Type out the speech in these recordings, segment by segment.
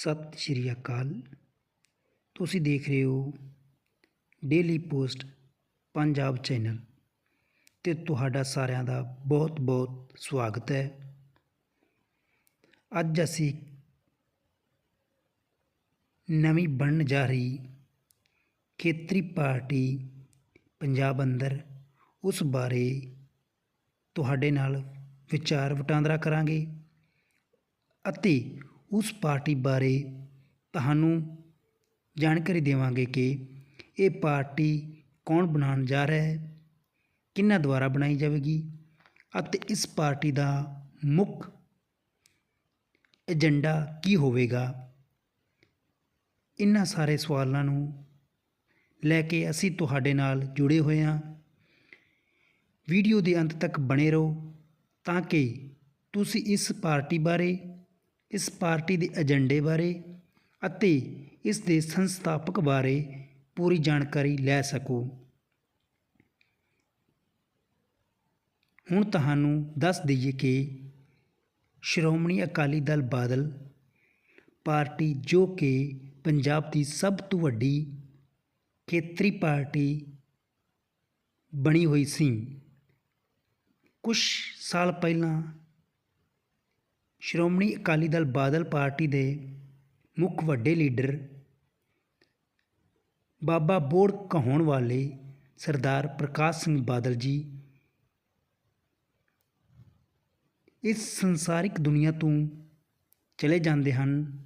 ਸਤਿ ਸ਼੍ਰੀ ਅਕਾਲ। ਤੁਸੀਂ ਦੇਖ ਰਹੇ ਹੋ ਡੇਲੀ ਪੋਸਟ ਪੰਜਾਬ ਚੈਨਲ ਤੇ ਤੁਹਾਡਾ ਸਾਰਿਆਂ ਦਾ ਬਹੁਤ ਬਹੁਤ ਸਵਾਗਤ ਹੈ। ਅੱਜ ਅਸੀਂ ਨਵੀਂ ਬਣਨ ਜਾ ਰਹੀ ਖੇਤਰੀ ਪਾਰਟੀ ਪੰਜਾਬ ਅੰਦਰ ਉਸ ਬਾਰੇ ਤੁਹਾਡੇ ਨਾਲ ਵਿਚਾਰ ਵਟਾਂਦਰਾ ਕਰਾਂਗੇ ਅਤੇ ਉਸ ਪਾਰਟੀ ਬਾਰੇ ਤੁਹਾਨੂੰ ਜਾਣਕਾਰੀ ਦੇਵਾਂਗੇ ਕਿ ਇਹ ਪਾਰਟੀ ਕੌਣ ਬਣਾਉਣ ਜਾ ਰਿਹਾ ਹੈ ਕਿਹਨਾਂ ਦੁਆਰਾ ਬਣਾਈ ਜਾਵੇਗੀ ਅਤੇ ਇਸ ਪਾਰਟੀ ਦਾ ਮੁੱਖ ਏਜੰਡਾ ਕੀ ਹੋਵੇਗਾ? ਇਹਨਾਂ ਸਾਰੇ ਸਵਾਲਾਂ ਨੂੰ ਲੈ ਕੇ ਅਸੀਂ ਤੁਹਾਡੇ ਨਾਲ ਜੁੜੇ ਹੋਏ ਹਾਂ। ਵੀਡੀਓ ਦੇ ਅੰਤ ਤੱਕ ਬਣੇ ਰਹੋ ਤਾਂ ਕਿ ਤੁਸੀਂ ਇਸ ਪਾਰਟੀ ਬਾਰੇ ਇਸ ਪਾਰਟੀ ਦੇ ਏਜੰਡੇ ਬਾਰੇ ਅਤੇ ਇਸ ਦੇ ਸੰਸਥਾਪਕ ਬਾਰੇ ਪੂਰੀ ਜਾਣਕਾਰੀ ਲੈ ਸਕੋ। ਹੁਣ ਤੁਹਾਨੂੰ ਦੱਸ ਦਈਏ ਕਿ ਸ਼੍ਰੋਮਣੀ ਅਕਾਲੀ ਦਲ ਬਾਦਲ ਪਾਰਟੀ ਜੋ ਕਿ ਪੰਜਾਬ ਦੀ ਸਭ ਤੋਂ ਵੱਡੀ ਖੇਤਰੀ ਪਾਰਟੀ ਬਣੀ ਹੋਈ ਸੀ। ਕੁਝ ਸਾਲ ਪਹਿਲਾਂ ਸ਼੍ਰੋਮਣੀ ਅਕਾਲੀ ਦਲ ਬਾਦਲ ਪਾਰਟੀ ਦੇ ਮੁੱਖ ਵੱਡੇ ਲੀਡਰ ਬਾਬਾ ਬੋੜ ਕਹਾਉਣ ਵਾਲੇ ਸਰਦਾਰ ਪ੍ਰਕਾਸ਼ ਸਿੰਘ ਬਾਦਲ ਜੀ ਇਸ ਸੰਸਾਰਿਕ ਦੁਨੀਆ ਤੋਂ ਚਲੇ ਜਾਂਦੇ ਹਨ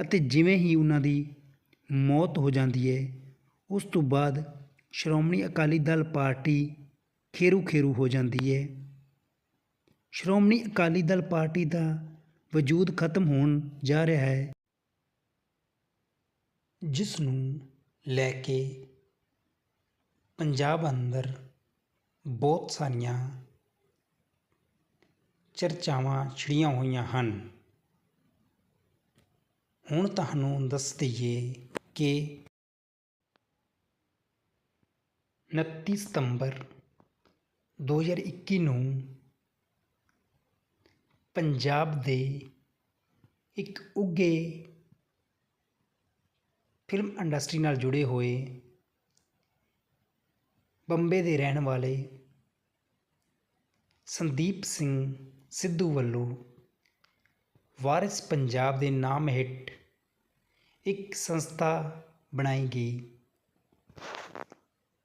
ਅਤੇ ਜਿਵੇਂ ਹੀ ਉਹਨਾਂ ਦੀ ਮੌਤ ਹੋ ਜਾਂਦੀ ਹੈ, ਉਸ ਤੋਂ ਬਾਅਦ ਸ਼੍ਰੋਮਣੀ ਅਕਾਲੀ ਦਲ ਪਾਰਟੀ ਖੇਰੂ ਖੇਰੂ ਹੋ ਜਾਂਦੀ ਹੈ। ਸ਼੍ਰੋਮਣੀ ਅਕਾਲੀ ਦਲ ਪਾਰਟੀ ਦਾ ਵਜੂਦ ਖਤਮ ਹੋਣ ਜਾ ਰਿਹਾ ਹੈ। ਜਿਸ ਨੂੰ ਲੈ ਕੇ ਪੰਜਾਬ ਅੰਦਰ ਬਹੁਤ ਸਾਰੀਆਂ ਚਰਚਾਵਾਂ ਛਿੜੀਆਂ ਹੋਈਆਂ ਹਨ। ਹੁਣ ਤੁਹਾਨੂੰ ਦੱਸ ਦਈਏ ਕਿ 29 ਸਤੰਬਰ 2021 ਨੂੰ ਪੰਜਾਬ ਦੇ ਇੱਕ ਉੱਘੇ ਫਿਲਮ ਇੰਡਸਟਰੀ ਨਾਲ ਜੁੜੇ ਹੋਏ ਬੰਬੇ ਦੇ ਰਹਿਣ ਵਾਲੇ ਸੰਦੀਪ ਸਿੰਘ ਸਿੱਧੂ ਵੱਲੋਂ ਵਾਰਿਸ ਪੰਜਾਬ ਦੇ ਨਾਮ ਹੇਠ ਇੱਕ ਸੰਸਥਾ ਬਣਾਈ ਗਈ।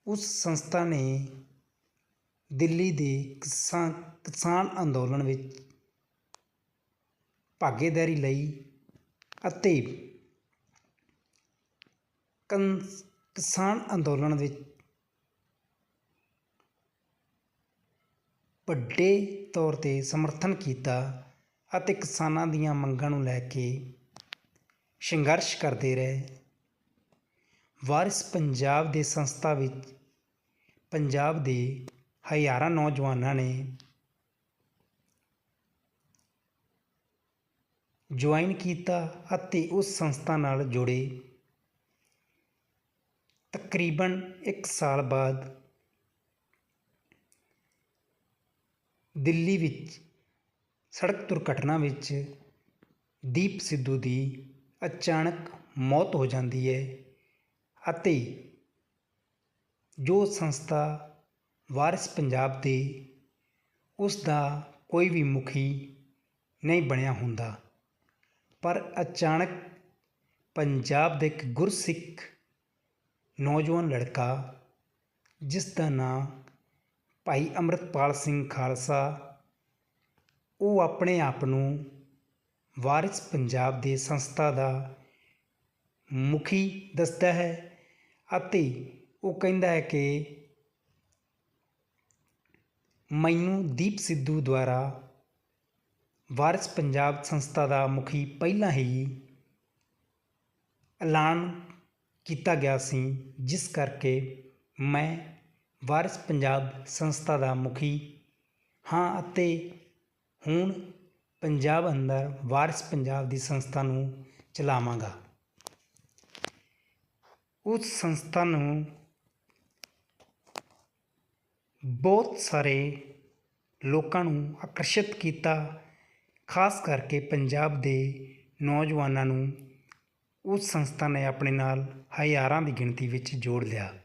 ਉਸ ਸੰਸਥਾ ਨੇ ਦਿੱਲੀ ਦੇ ਕਿਸਾਨ ਕਿਸਾਨ ਅੰਦੋਲਨ ਵਿੱਚ ਭਾਗੀਦਾਰੀ ਲਈ ਅਤੇ ਕੰ, ਕਿਸਾਨ ਅੰਦੋਲਨ ਵਿੱਚ ਵੱਡੇ ਤੌਰ 'ਤੇ ਸਮਰਥਨ ਕੀਤਾ ਅਤੇ ਕਿਸਾਨਾਂ ਦੀਆਂ ਮੰਗਾਂ ਨੂੰ ਲੈ ਕੇ ਸੰਘਰਸ਼ ਕਰਦੇ ਰਹੇ। ਵਾਰਿਸ ਪੰਜਾਬ ਦੇ ਸੰਸਥਾ ਵਿੱਚ, ਪੰਜਾਬ ਦੇ ਹਜ਼ਾਰਾਂ ਨੌਜਵਾਨਾਂ ਨੇ ਜੁਆਇਨ ਕੀਤਾ ਅਤੇ ਉਸ ਸੰਸਥਾ ਨਾਲ ਜੁੜੇ। ਤਕਰੀਬਨ 1 ਸਾਲ ਬਾਅਦ ਦਿੱਲੀ ਵਿੱਚ ਸੜਕ ਦੁਰਘਟਨਾ ਵਿੱਚ ਦੀਪ ਸਿੱਧੂ ਦੀ ਅਚਾਨਕ ਮੌਤ ਹੋ ਜਾਂਦੀ ਹੈ ਅਤੇ ਜੋ ਸੰਸਥਾ ਵਾਰਿਸ ਪੰਜਾਬ ਦੇ ਉਸ ਦਾ ਕੋਈ ਵੀ ਮੁਖੀ ਨਹੀਂ ਬਣਿਆ ਹੁੰਦਾ। ਪਰ ਅਚਾਨਕ ਪੰਜਾਬ ਦੇ ਇੱਕ ਗੁਰਸਿੱਖ ਨੌਜਵਾਨ ਲੜਕਾ, ਜਿਸ ਦਾ ਨਾਂ ਭਾਈ ਅੰਮ੍ਰਿਤਪਾਲ ਸਿੰਘ ਖਾਲਸਾ, ਉਹ ਆਪਣੇ ਆਪ ਨੂੰ ਵਾਰਿਸ ਪੰਜਾਬ ਦੇ ਸੰਸਥਾ ਦਾ ਮੁਖੀ ਦੱਸਦਾ ਹੈ ਅਤੇ ਉਹ ਕਹਿੰਦਾ ਹੈ ਕਿ ਮੈਨੂੰ ਦੀਪ ਸਿੱਧੂ ਦੁਆਰਾ ਵਾਰਿਸ ਪੰਜਾਬ ਸੰਸਥਾ ਦਾ ਮੁਖੀ ਪਹਿਲਾਂ ਹੀ ਐਲਾਨ ਕੀਤਾ ਗਿਆ ਸੀ, ਜਿਸ ਕਰਕੇ ਮੈਂ ਵਾਰਿਸ ਪੰਜਾਬ ਸੰਸਥਾ ਦਾ ਮੁਖੀ ਹਾਂ ਅਤੇ ਹੁਣ ਪੰਜਾਬ ਅੰਦਰ ਵਾਰਿਸ ਪੰਜਾਬ ਦੀ ਸੰਸਥਾ ਨੂੰ ਚਲਾਵਾਂਗਾ। ਉਸ ਸੰਸਥਾ ਨੂੰ ਬਹੁਤ ਸਾਰੇ ਲੋਕਾਂ ਨੂੰ ਆਕਰਸ਼ਿਤ ਕੀਤਾ ਖਾਸ ਕਰਕੇ ਪੰਜਾਬ ਦੇ ਨੌਜਵਾਨਾਂ ਨੂੰ ਉਸ ਸੰਸਥਾ ਨੇ ਆਪਣੇ ਨਾਲ ਹਜ਼ਾਰਾਂ ਦੀ ਗਿਣਤੀ ਵਿੱਚ ਜੋੜ ਲਿਆ।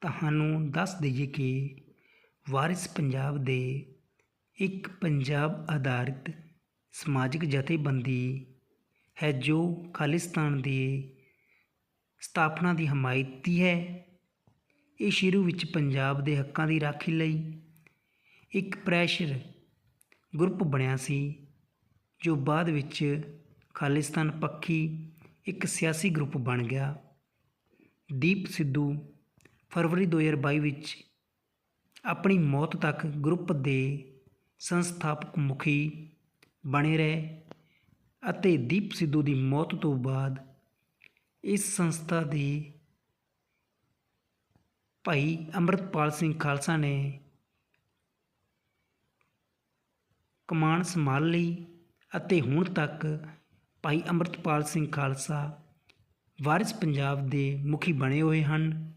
ਤੁਹਾਨੂੰ ਦੱਸ ਦਈਏ ਕਿ ਵਾਰਿਸ ਪੰਜਾਬ ਦੇ ਇੱਕ ਪੰਜਾਬ ਆਧਾਰਿਤ ਸਮਾਜਿਕ ਜਥੇਬੰਦੀ ਹੈ ਜੋ ਖਾਲਿਸਤਾਨ ਦੀ ਸਥਾਪਨਾ ਦੀ ਹਮਾਇਤੀ ਹੈ। ਇਹ ਸ਼ੁਰੂ ਵਿੱਚ ਪੰਜਾਬ ਦੇ ਹੱਕਾਂ ਦੀ ਰਾਖੀ ਲਈ ਇੱਕ ਪ੍ਰੈਸ਼ਰ ਗਰੁੱਪ ਬਣਿਆ ਸੀ, ਜੋ ਬਾਅਦ ਵਿੱਚ ਖਾਲਿਸਤਾਨ ਪੱਖੀ ਇੱਕ ਸਿਆਸੀ ਗਰੁੱਪ ਬਣ ਗਿਆ। ਦੀਪ ਸਿੱਧੂ ਫਰਵਰੀ 2022 ਵਿੱਚ ਆਪਣੀ ਮੌਤ ਤੱਕ ਗਰੁੱਪ ਦੇ ਸੰਸਥਾਪਕ ਮੁਖੀ ਬਣੇ ਰਹੇ ਅਤੇ ਦੀਪ ਸਿੱਧੂ ਦੀ ਮੌਤ ਤੋਂ ਬਾਅਦ ਇਸ ਸੰਸਥਾ ਦੀ ਭਾਈ ਅੰਮ੍ਰਿਤਪਾਲ ਸਿੰਘ ਖਾਲਸਾ ਨੇ ਕਮਾਨ ਸੰਭਾਲ ਲਈ ਅਤੇ ਹੁਣ ਤੱਕ ਭਾਈ ਅੰਮ੍ਰਿਤਪਾਲ ਸਿੰਘ ਖਾਲਸਾ ਵਾਰਿਸ ਪੰਜਾਬ ਦੇ ਮੁਖੀ ਬਣੇ ਹੋਏ ਹਨ।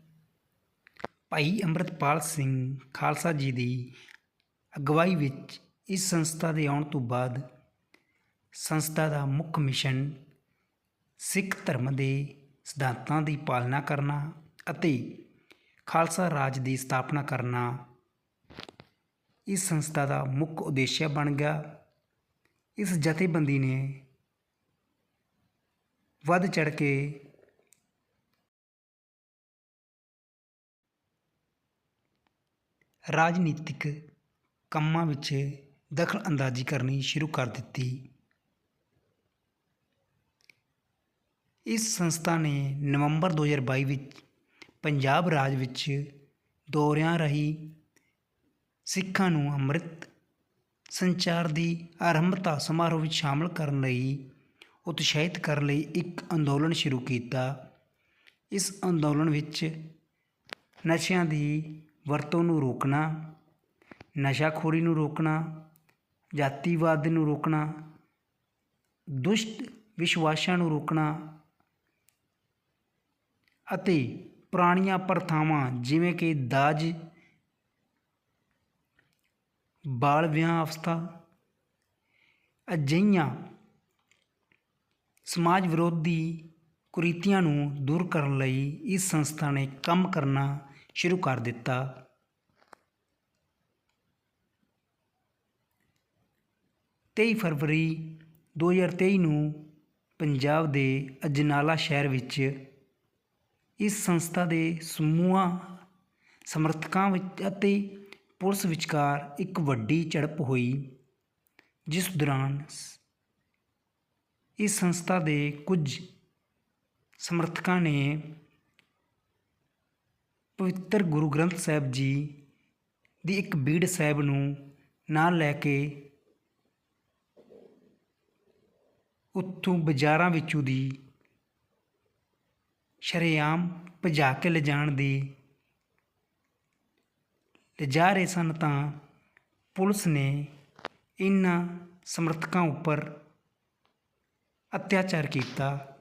ਭਾਈ ਅੰਮ੍ਰਿਤਪਾਲ ਸਿੰਘ ਖਾਲਸਾ ਜੀ ਦੀ ਅਗਵਾਈ ਵਿੱਚ ਇਸ ਸੰਸਥਾ ਦੇ ਆਉਣ ਤੋਂ ਬਾਅਦ ਸੰਸਥਾ ਦਾ ਮੁੱਖ ਮਿਸ਼ਨ ਸਿੱਖ ਧਰਮ ਦੇ ਸਿਧਾਂਤਾਂ ਦੀ ਪਾਲਣਾ ਕਰਨਾ ਅਤੇ ਖਾਲਸਾ ਰਾਜ ਦੀ ਸਥਾਪਨਾ ਕਰਨਾ ਇਸ ਸੰਸਥਾ ਦਾ ਮੁੱਖ ਉਦੇਸ਼ ਬਣ ਗਿਆ। ਇਸ ਜਥੇਬੰਦੀ ਨੇ ਵੱਧ ਚੜ ਕੇ ਰਾਜਨੀਤਿਕ ਕੰਮਾਂ ਵਿੱਚ ਦਖਲ ਅੰਦਾਜ਼ੀ ਕਰਨੀ ਸ਼ੁਰੂ ਕਰ ਦਿੱਤੀ। ਇਸ ਸੰਸਥਾ ਨੇ ਨਵੰਬਰ 2022 ਵਿੱਚ ਪੰਜਾਬ ਰਾਜ ਵਿੱਚ ਦੌਰਿਆਂ ਰਹੀ ਸਿੱਖਾਂ ਨੂੰ ਅੰਮ੍ਰਿਤ ਸੰਚਾਰ ਦੀ ਆਰੰਭਤਾ ਸਮਾਰੋਹ ਵਿੱਚ ਸ਼ਾਮਲ ਕਰਨ ਲਈ, ਉਤਸ਼ਾਹਿਤ ਕਰਨ ਲਈ ਇੱਕ ਅੰਦੋਲਨ ਸ਼ੁਰੂ ਕੀਤਾ। ਇਸ ਅੰਦੋਲਨ ਵਿੱਚ ਨਸ਼ਿਆਂ ਦੀ ਵਰਤੋਂ ਨੂੰ ਰੋਕਣਾ, ਨਸ਼ਾਖੋਰੀ ਨੂੰ ਰੋਕਣਾ, ਜਾਤੀਵਾਦ ਨੂੰ ਰੋਕਣਾ, ਦੁਸ਼ਟ ਵਿਸ਼ਵਾਸਾਂ ਨੂੰ ਰੋਕਣਾ ਅਤੇ ਪੁਰਾਣੀਆਂ ਪ੍ਰਥਾਵਾਂ ਜਿਵੇਂ ਕਿ ਦਾਜ ਬਾਲ ਵਿਆਹ ਅਵਸਥਾ, ਅਜਿਹੀਆਂ ਸਮਾਜ ਵਿਰੋਧੀ ਕੁਰੀਤੀਆਂ ਨੂੰ ਦੂਰ ਕਰਨ ਲਈ ਇਸ ਸੰਸਥਾ ਨੇ ਕੰਮ ਕਰਨਾ ਸ਼ੁਰੂ ਕਰ ਦਿੱਤਾ। ਤੇਈ ਫਰਵਰੀ 2023 ਨੂੰ ਪੰਜਾਬ ਦੇ ਅਜਨਾਲਾ ਸ਼ਹਿਰ ਵਿੱਚ ਇਸ ਸੰਸਥਾ ਦੇ ਸਮੂਹਾਂ, ਸਮਰਥਕਾਂ ਵਿੱਚ ਅਤੇ ਪੁਲਿਸ ਵਿਚਕਾਰ ਇੱਕ ਵੱਡੀ ਝੜਪ ਹੋਈ, ਜਿਸ ਦੌਰਾਨ ਸ- ਇਸ ਸੰਸਥਾ ਦੇ ਕੁਝ ਸਮਰਥਕਾਂ ਨੇ ਪਵਿੱਤਰ ਗੁਰੂ ਗ੍ਰੰਥ ਸਾਹਿਬ ਜੀ ਦੀ ਇੱਕ ਬੀੜ ਸਾਹਿਬ ਨੂੰ ਨਾਲ ਲੈ ਕੇ ਉੱਥੋਂ ਬਾਜ਼ਾਰਾਂ ਵਿੱਚੋਂ ਦੀ ਸ਼ਰੇਆਮ ਭਜਾ ਕੇ ਲਿਜਾਣ ਦੀ ਜਾ ਰਹੇ ਸਨ ਤਾਂ ਪੁਲਿਸ ਨੇ ਇਹਨਾਂ ਸਮਰਥਕਾਂ ਉੱਪਰ ਅਤਿਆਚਾਰ ਕੀਤਾ।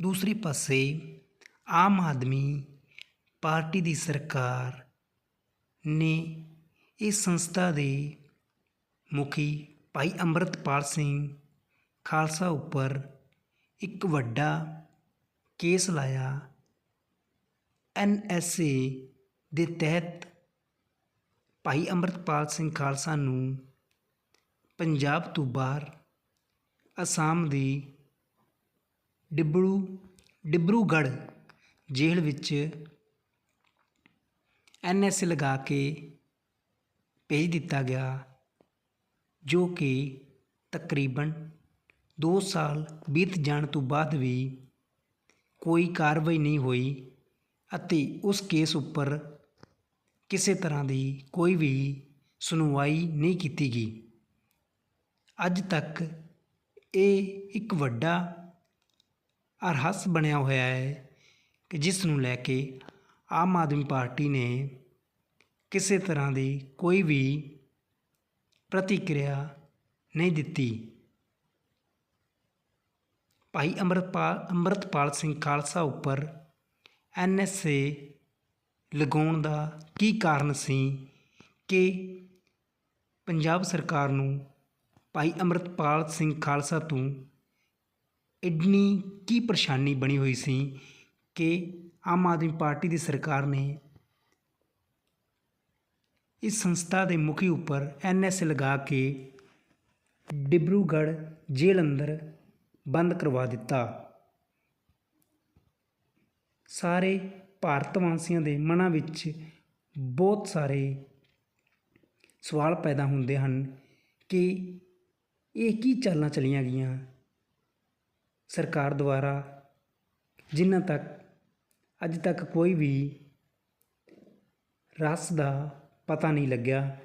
ਦੂਸਰੇ ਪਾਸੇ ਆਮ ਆਦਮੀ ਪਾਰਟੀ ਦੀ ਸਰਕਾਰ ਨੇ ਇਸ ਸੰਸਥਾ ਦੇ ਮੁਖੀ ਭਾਈ ਅੰਮ੍ਰਿਤਪਾਲ ਸਿੰਘ ਖਾਲਸਾ ਉੱਪਰ ਇੱਕ ਵੱਡਾ ਕੇਸ ਲਾਇਆ ਐਨ ਐਸ ਏ ਦੇ ਤਹਿਤ ਭਾਈ ਅੰਮ੍ਰਿਤਪਾਲ ਸਿੰਘ ਖਾਲਸਾ ਨੂੰ ਪੰਜਾਬ ਤੋਂ ਬਾਹਰ ਅਸਾਮ ਦੀ ਡਿਬਰੂ, ਡਿਬਰੂਗੜ੍ਹ ਜੇਲ੍ਹ ਵਿੱਚ ਐਨ ਐਸ ਏ ਲਗਾ ਕੇ ਭੇਜ ਦਿੱਤਾ ਗਿਆ, ਜੋ ਕਿ ਤਕਰੀਬਨ 2 ਸਾਲ ਬੀਤ ਜਾਣ ਤੋਂ ਬਾਅਦ ਵੀ ਕੋਈ ਕਾਰਵਾਈ ਨਹੀਂ ਹੋਈ। ਅਤੇ ਉਸ ਕੇਸ ਉੱਪਰ ਕਿਸੇ ਤਰ੍ਹਾਂ ਦੀ ਕੋਈ ਵੀ ਸੁਣਵਾਈ ਨਹੀਂ ਕੀਤੀ ਗਈ। ਅੱਜ ਤੱਕ ਇਹ ਇੱਕ ਵੱਡਾ ਅਰਹਸ ਬਣਿਆ ਹੋਇਆ ਹੈ ਕਿ ਜਿਸ ਨੂੰ ਲੈ ਕੇ ਆਮ ਆਦਮੀ ਪਾਰਟੀ ਨੇ ਕਿਸੇ ਤਰ੍ਹਾਂ ਦੀ ਕੋਈ ਵੀ ਪ੍ਰਤੀਕਿਰਿਆ ਨਹੀਂ ਦਿੱਤੀ। ਭਾਈ ਅੰਮ੍ਰਿਤਪਾਲ ਅੰਮ੍ਰਿਤਪਾਲ ਸਿੰਘ ਖਾਲਸਾ ਉੱਪਰ ਐਨ ਐਸ ਏ ਲਗਾਉਣ ਦਾ ਕੀ ਕਾਰਨ ਸੀ ਕਿ ਪੰਜਾਬ ਸਰਕਾਰ ਨੂੰ ਭਾਈ ਅੰਮ੍ਰਿਤਪਾਲ ਸਿੰਘ ਖਾਲਸਾ ਤੋਂ ਇੰਨੀ ਕੀ ਪਰੇਸ਼ਾਨੀ ਬਣੀ ਹੋਈ ਸੀ ਕਿ ਆਮ ਆਦਮੀ ਪਾਰਟੀ ਦੀ ਸਰਕਾਰ ਨੇ ਇਸ ਸੰਸਥਾ ਦੇ ਮੁਖੀ ਉੱਪਰ ਐਨਐਸ ਲਗਾ ਕੇ ਡਿਬਰੂਗੜ੍ਹ ਜੇਲ੍ਹ ਅੰਦਰ ਬੰਦ ਕਰਵਾ ਦਿੱਤਾ। ਸਾਰੇ ਭਾਰਤ ਵਾਸੀਆਂ ਦੇ ਮਨਾਂ ਵਿੱਚ ਬਹੁਤ ਸਾਰੇ ਸਵਾਲ ਪੈਦਾ ਹੁੰਦੇ ਹਨ ਕਿ ਇਹ ਕੀ ਚਾਲਾਂ ਚਲੀਆਂ ਗਈਆਂ ਸਰਕਾਰ ਦੁਆਰਾ, ਜਿਨ੍ਹਾਂ ਤੱਕ ਅੱਜ ਤੱਕ ਕੋਈ ਵੀ ਰਸ ਦਾ ਪਤਾ ਨਹੀਂ ਲੱਗਿਆ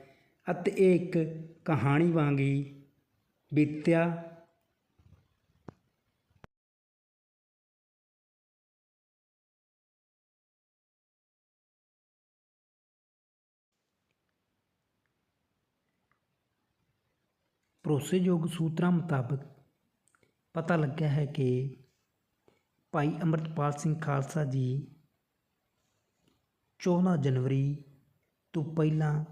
ਅਤੇ ਇਹ ਇੱਕ ਕਹਾਣੀ ਵਾਂਗ ਹੀ ਬੀਤਿਆ। ਭਰੋਸੇਯੋਗ ਸੂਤਰਾਂ ਮੁਤਾਬਕ ਪਤਾ ਲੱਗਿਆ ਹੈ ਕਿ ਭਾਈ ਅੰਮ੍ਰਿਤਪਾਲ ਸਿੰਘ ਖਾਲਸਾ ਜੀ 14 ਜਨਵਰੀ ਤੋਂ ਪਹਿਲਾਂ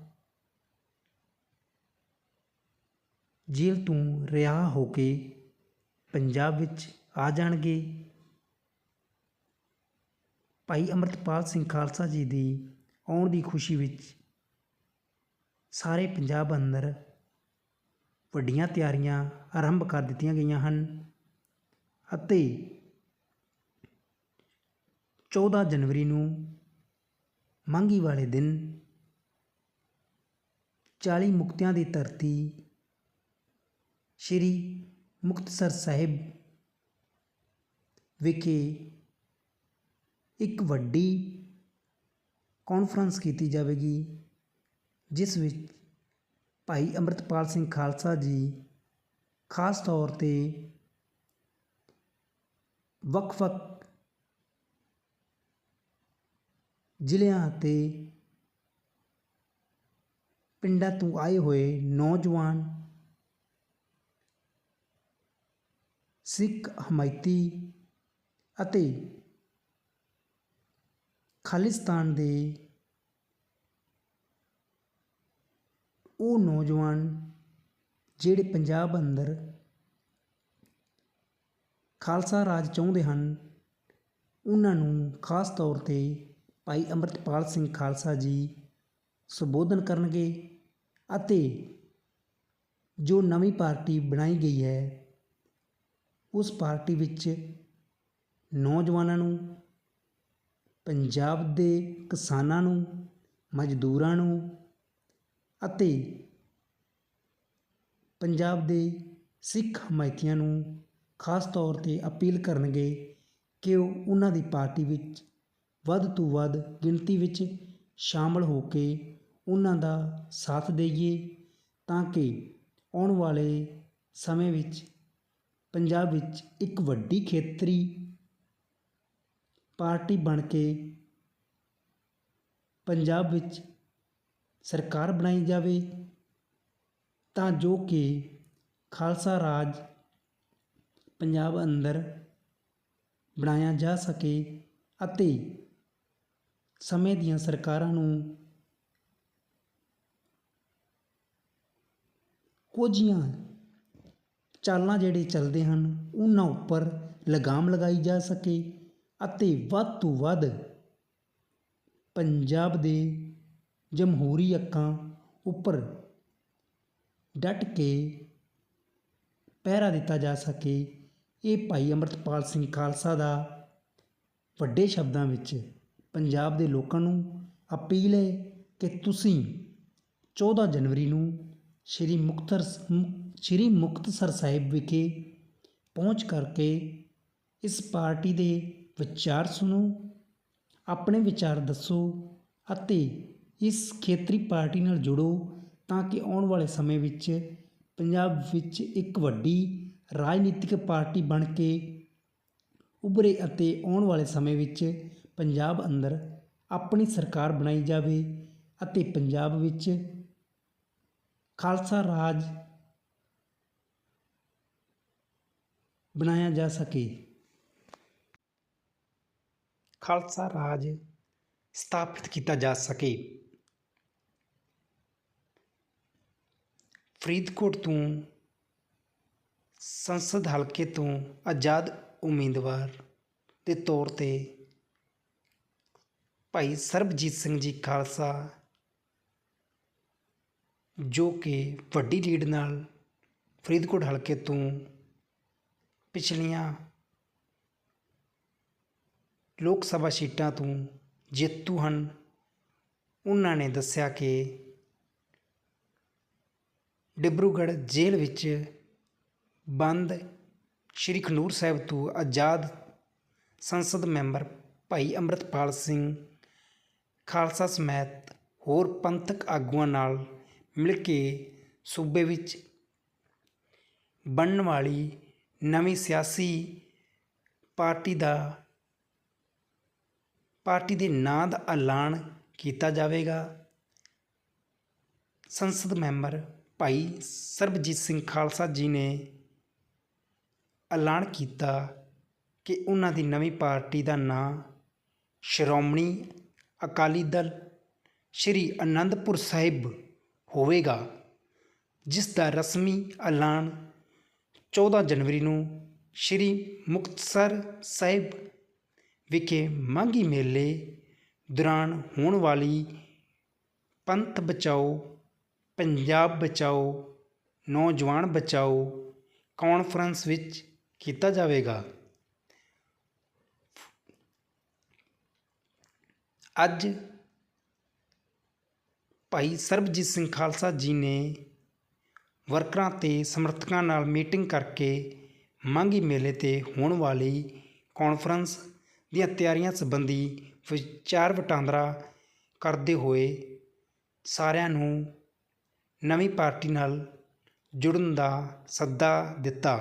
ਜੇਲ੍ਹ ਤੋਂ ਰਿਹਾ ਹੋ ਕੇ ਪੰਜਾਬ ਵਿੱਚ ਆ ਜਾਣਗੇ। ਭਾਈ ਅੰਮ੍ਰਿਤਪਾਲ ਸਿੰਘ ਖਾਲਸਾ ਜੀ ਦੀ ਆਉਣ ਦੀ ਖੁਸ਼ੀ ਵਿੱਚ ਸਾਰੇ ਪੰਜਾਬ ਅੰਦਰ ਵੱਡੀਆਂ ਤਿਆਰੀਆਂ ਆਰੰਭ ਕਰ ਦਿੱਤੀਆਂ ਗਈਆਂ ਹਨ ਅਤੇ 14 ਜਨਵਰੀ ਨੂੰ ਮੰਗੀ ਵਾਲੇ ਦਿਨ 40 ਮੁਕਤਿਆਂ ਦੀ ਧਰਤੀ ਸ਼੍ਰੀ ਮੁਕਤਸਰ ਸਾਹਿਬ ਵਿਖੇ ਇੱਕ ਵੱਡੀ ਕਾਨਫਰੰਸ ਕੀਤੀ ਜਾਵੇਗੀ, ਜਿਸ ਵਿੱਚ ਭਾਈ ਅੰਮ੍ਰਿਤਪਾਲ ਸਿੰਘ ਖਾਲਸਾ ਜੀ, ਖਾਸ ਤੌਰ ਤੇ ਵੱਖ-ਵੱਖ ਜ਼ਿਲ੍ਹਿਆਂ ਅਤੇ ਪਿੰਡਾਂ ਤੋਂ ਆਏ ਹੋਏ ਨੌਜਵਾਨ ਸਿੱਖ ਹਮਾਇਤੀ ਅਤੇ ਖਾਲਿਸਤਾਨ ਦੇ ਉਹ ਨੌਜਵਾਨ ਜਿਹੜੇ ਪੰਜਾਬ ਅੰਦਰ ਖਾਲਸਾ ਰਾਜ ਚਾਹੁੰਦੇ ਹਨ, ਉਹਨਾਂ ਨੂੰ ਖਾਸ ਤੌਰ ਤੇ ਭਾਈ ਅੰਮ੍ਰਿਤਪਾਲ ਸਿੰਘ ਖਾਲਸਾ ਜੀ ਸੰਬੋਧਨ ਕਰਨਗੇ ਅਤੇ ਜੋ ਨਵੀਂ ਪਾਰਟੀ ਬਣਾਈ ਗਈ ਹੈ, ਉਸ ਪਾਰਟੀ ਵਿੱਚ ਨੌਜਵਾਨਾਂ ਨੂੰ, ਪੰਜਾਬ ਦੇ ਕਿਸਾਨਾਂ ਨੂੰ, ਮਜ਼ਦੂਰਾਂ ਨੂੰ ਅਤੇ ਪੰਜਾਬ ਦੇ ਸਿੱਖ ਹਮਾਇਤੀਆਂ ਨੂੰ ਖਾਸ ਤੌਰ ਤੇ ਅਪੀਲ ਕਰਨਗੇ ਕਿ ਉਹ ਉਹਨਾਂ ਦੀ ਪਾਰਟੀ ਵਿੱਚ ਵੱਧ ਤੋਂ ਵੱਧ ਗਿਣਤੀ ਵਿੱਚ ਸ਼ਾਮਲ ਹੋ ਕੇ ਉਹਨਾਂ ਦਾ ਸਾਥ ਦੇਈਏ ਤਾਂ ਕਿ ਆਉਣ ਵਾਲੇ ਸਮੇਂ ਵਿੱਚ ਪੰਜਾਬ ਵਿੱਚ ਇੱਕ ਵੱਡੀ ਖੇਤਰੀ ਪਾਰਟੀ ਬਣ ਕੇ ਪੰਜਾਬ ਵਿੱਚ ਸਰਕਾਰ ਬਣਾਈ ਜਾਵੇ, ਤਾਂ ਜੋ ਕਿ ਖਾਲਸਾ ਰਾਜ ਪੰਜਾਬ ਅੰਦਰ ਬਣਾਇਆ ਜਾ ਸਕੇ ਅਤੇ ਸਮੇਂ ਦੀਆਂ ਸਰਕਾਰਾਂ ਨੂੰ ਕੁਝੀਆਂ ਚਾਲਾਂ ਜਿਹੜੇ ਚੱਲਦੇ ਹਨ, ਉਹਨਾਂ ਉੱਪਰ ਲਗਾਮ ਲਗਾਈ ਜਾ ਸਕੇ ਅਤੇ ਵੱਧ ਤੋਂ ਵੱਧ ਪੰਜਾਬ ਦੇ ਜਮਹੂਰੀ ਅੱਖਾਂ ਉੱਪਰ ਡਟ ਕੇ ਪਹਿਰਾ ਦਿੱਤਾ ਜਾ ਸਕੇ। ਇਹ ਭਾਈ ਅੰਮ੍ਰਿਤਪਾਲ ਸਿੰਘ ਖਾਲਸਾ ਦਾ ਵੱਡੇ ਸ਼ਬਦਾਂ ਵਿੱਚ ਪੰਜਾਬ ਦੇ ਲੋਕਾਂ ਨੂੰ ਅਪੀਲ ਹੈ ਕਿ ਤੁਸੀਂ 14 ਜਨਵਰੀ ਨੂੰ ਸ਼੍ਰੀ ਮੁਕਤਸਰ ਸ਼੍ਰੀ ਮੁਕਤਸਰ ਸਾਹਿਬ ਵਿਖੇ ਪਹੁੰਚ ਕਰਕੇ ਇਸ ਪਾਰਟੀ ਦੇ ਵਿਚਾਰ ਸੁਣੋ, ਆਪਣੇ ਵਿਚਾਰ ਦੱਸੋ ਅਤੇ ਇਸ ਖੇਤਰੀ ਪਾਰਟੀ ਨਾਲ ਜੁੜੋ ਤਾਂ ਕਿ ਆਉਣ ਵਾਲੇ ਸਮੇਂ ਵਿੱਚ ਪੰਜਾਬ ਵਿੱਚ ਇੱਕ ਵੱਡੀ ਰਾਜਨੀਤਿਕ ਪਾਰਟੀ ਬਣ ਕੇ ਉਭਰੇ ਅਤੇ ਆਉਣ ਵਾਲੇ ਸਮੇਂ ਵਿੱਚ ਪੰਜਾਬ ਅੰਦਰ ਆਪਣੀ ਸਰਕਾਰ ਬਣਾਈ ਜਾਵੇ ਅਤੇ ਪੰਜਾਬ ਵਿੱਚ ਖਾਲਸਾ ਰਾਜ ਬਣਾਇਆ ਜਾ ਸਕੇ। ਖਾਲਸਾ ਰਾਜ ਸਥਾਪਿਤ ਕੀਤਾ ਜਾ ਸਕੇ। ਫਰੀਦਕੋਟ ਤੋਂ, ਸੰਸਦ ਹਲਕੇ ਤੋਂ ਆਜ਼ਾਦ ਉਮੀਦਵਾਰ ਦੇ ਤੌਰ 'ਤੇ ਭਾਈ ਸਰਬਜੀਤ ਸਿੰਘ ਜੀ ਖਾਲਸਾ, ਜੋ ਕਿ ਵੱਡੀ ਲੀਡ ਨਾਲ ਫਰੀਦਕੋਟ ਹਲਕੇ ਤੋਂ ਪਿਛਲੀਆਂ ਲੋਕ ਸਭਾ ਸੀਟਾਂ ਤੋਂ ਜੇਤੂ ਹਨ, ਉਹਨਾਂ ਨੇ ਦੱਸਿਆ ਕਿ ਡਿਬਰੂਗੜ੍ਹ ਜੇਲ੍ਹ ਵਿੱਚ ਬੰਦ ਸ਼੍ਰੀ ਖਡੂਰ ਸਾਹਿਬ ਤੋਂ ਆਜ਼ਾਦ ਸੰਸਦ ਮੈਂਬਰ ਭਾਈ ਅੰਮ੍ਰਿਤਪਾਲ ਸਿੰਘ ਖਾਲਸਾ ਸਮੇਤ ਹੋਰ ਪੰਥਕ ਆਗੂਆਂ ਨਾਲ ਮਿਲ ਕੇ ਸੂਬੇ ਵਿੱਚ ਬਣਨ ਵਾਲੀ ਨਵੀਂ ਸਿਆਸੀ ਪਾਰਟੀ ਦਾ, ਪਾਰਟੀ ਦੇ ਨਾਂ ਦਾ ਐਲਾਨ ਕੀਤਾ ਜਾਵੇਗਾ। ਸੰਸਦ ਮੈਂਬਰ ਭਾਈ ਸਰਬਜੀਤ ਸਿੰਘ ਖਾਲਸਾ ਜੀ ਨੇ ਐਲਾਨ ਕੀਤਾ ਕਿ ਉਹਨਾਂ ਦੀ ਨਵੀਂ ਪਾਰਟੀ ਦਾ ਨਾਂ ਸ਼੍ਰੋਮਣੀ ਅਕਾਲੀ ਦਲ ਸ਼੍ਰੀ ਅਨੰਦਪੁਰ ਸਾਹਿਬ ਹੋਵੇਗਾ, ਜਿਸ ਦਾ ਰਸਮੀ ਐਲਾਨ 14 ਜਨਵਰੀ ਨੂੰ ਸ਼੍ਰੀ ਮੁਕਤਸਰ ਸਾਹਿਬ ਵਿਖੇ ਮੰਗੀ ਮੇਲੇ ਦੌਰਾਨ ਹੋਣ ਵਾਲੀ ਪੰਥ ਬਚਾਓ ਪੰਜਾਬ ਬਚਾਓ, ਨੌਜਵਾਨ ਬਚਾਓ ਕਾਨਫਰੰਸ ਵਿੱਚ ਕੀਤਾ ਜਾਵੇਗਾ। ਅੱਜ ਭਾਈ ਸਰਬਜੀਤ ਸਿੰਘ ਖਾਲਸਾ ਜੀ ਨੇ ਵਰਕਰਾਂ ਤੇ ਸਮਰਥਕਾਂ ਨਾਲ ਮੀਟਿੰਗ ਕਰਕੇ ਮੰਗੀ ਮੇਲੇ ਤੇ ਹੋਣ ਵਾਲੀ ਕਾਨਫਰੰਸ ਦੀਆਂ ਤਿਆਰੀਆਂ ਸੰਬੰਧੀ ਵਿਚਾਰ ਵਟਾਂਦਰਾ ਕਰਦੇ ਹੋਏ ਸਾਰਿਆਂ ਨੂੰ ਨਵੀਂ ਪਾਰਟੀ ਨਾਲ ਜੁੜਨ ਦਾ ਸੱਦਾ ਦਿੱਤਾ।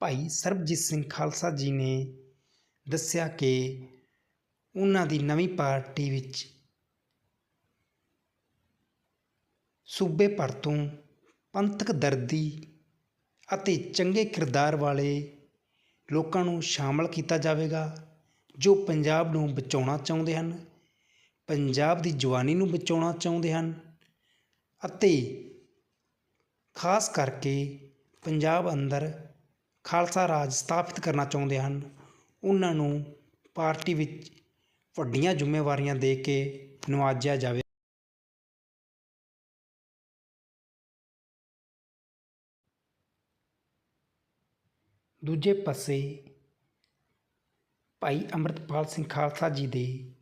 ਭਾਈ ਸਰਬਜੀਤ ਸਿੰਘ ਖਾਲਸਾ ਜੀ ਨੇ ਦੱਸਿਆ ਕਿ ਉਹਨਾਂ ਦੀ ਨਵੀਂ ਪਾਰਟੀ ਵਿੱਚ ਸੂਬੇ ਭਰ ਤੋਂ ਪੰਥਕ ਦਰਦੀ ਅਤੇ ਚੰਗੇ ਕਿਰਦਾਰ ਵਾਲੇ ਲੋਕਾਂ ਨੂੰ ਸ਼ਾਮਲ ਕੀਤਾ ਜਾਵੇਗਾ, ਜੋ ਪੰਜਾਬ ਨੂੰ ਬਚਾਉਣਾ ਚਾਹੁੰਦੇ ਹਨ। ਪੰਜਾਬ ਦੀ ਜਵਾਨੀ ਨੂੰ ਬਚਾਉਣਾ ਚਾਹੁੰਦੇ ਹਨ ਅਤੇ ਖਾਸ ਕਰਕੇ ਪੰਜਾਬ ਅੰਦਰ ਖਾਲਸਾ ਰਾਜ ਸਥਾਪਿਤ ਕਰਨਾ ਚਾਹੁੰਦੇ ਹਨ, ਉਹਨਾਂ ਨੂੰ ਪਾਰਟੀ ਵਿੱਚ ਵੱਡੀਆਂ ਜ਼ਿੰਮੇਵਾਰੀਆਂ ਦੇ ਕੇ ਨਵਾਜਿਆ ਜਾਵੇ। ਦੂਜੇ ਪਾਸੇ ਭਾਈ ਅੰਮ੍ਰਿਤਪਾਲ ਸਿੰਘ ਖਾਲਸਾ ਜੀ ਦੇ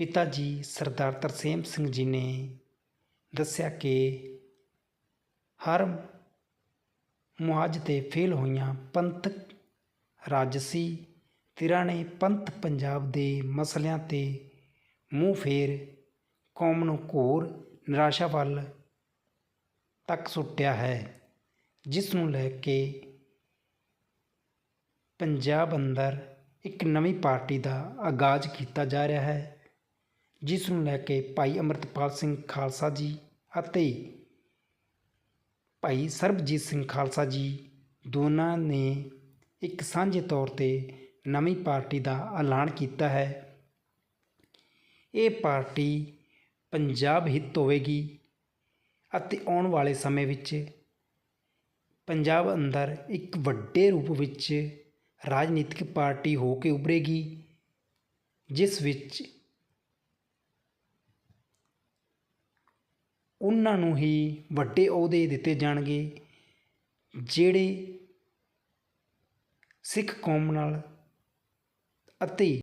ਪਿਤਾ ਜੀ ਸਰਦਾਰ ਤਰਸੇਮ ਸਿੰਘ ਜੀ ਨੇ ਦੱਸਿਆ ਕਿ ਹਰ ਮੁਆਜ ਤੇ ਫੇਲ ਹੋਈਆਂ ਪੰਥਕ ਰਾਜਸੀ, ਧਿਰਾਂ ਨੇ ਪੰਥ ਪੰਜਾਬ ਦੇ ਮਸਲਿਆਂ ਤੇ ਮੂੰਹ ਫੇਰ ਕੌਮ ਨੂੰ ਘੋਰ ਨਿਰਾਸ਼ਾ ਵੱਲ ਤੱਕ ਸੁੱਟਿਆ ਹੈ, ਜਿਸ ਨੂੰ ਲੈ ਕੇ ਪੰਜਾਬ ਅੰਦਰ ਇੱਕ ਨਵੀਂ ਪਾਰਟੀ ਦਾ ਆਗਾਜ਼ ਕੀਤਾ ਜਾ ਰਿਹਾ ਹੈ। ਜਿਸ ਨੂੰ ਲੈ ਕੇ ਭਾਈ ਅੰਮ੍ਰਿਤਪਾਲ ਸਿੰਘ ਖਾਲਸਾ ਜੀ ਅਤੇ ਭਾਈ ਸਰਬਜੀਤ ਸਿੰਘ ਖਾਲਸਾ ਜੀ ਦੋਨਾਂ ਨੇ ਇੱਕ ਸਾਂਝੇ ਤੌਰ ਤੇ ਨਵੀਂ ਪਾਰਟੀ ਦਾ ਐਲਾਨ ਕੀਤਾ ਹੈ। ਇਹ ਪਾਰਟੀ ਪੰਜਾਬ ਹਿੱਤ ਹੋਵੇਗੀ ਅਤੇ ਆਉਣ ਵਾਲੇ ਸਮੇਂ ਵਿੱਚ ਪੰਜਾਬ ਅੰਦਰ ਇੱਕ ਵੱਡੇ ਰੂਪ ਵਿੱਚ ਰਾਜਨੀਤਿਕ ਪਾਰਟੀ ਹੋ ਕੇ ਉਭਰੇਗੀ, ਜਿਸ ਵਿੱਚ ਉਹਨਾਂ ਨੂੰ ਹੀ ਵੱਡੇ ਅਹੁਦੇ ਦਿੱਤੇ ਜਾਣਗੇ ਜਿਹੜੇ ਸਿੱਖ ਕੌਮ ਨਾਲ ਅਤੇ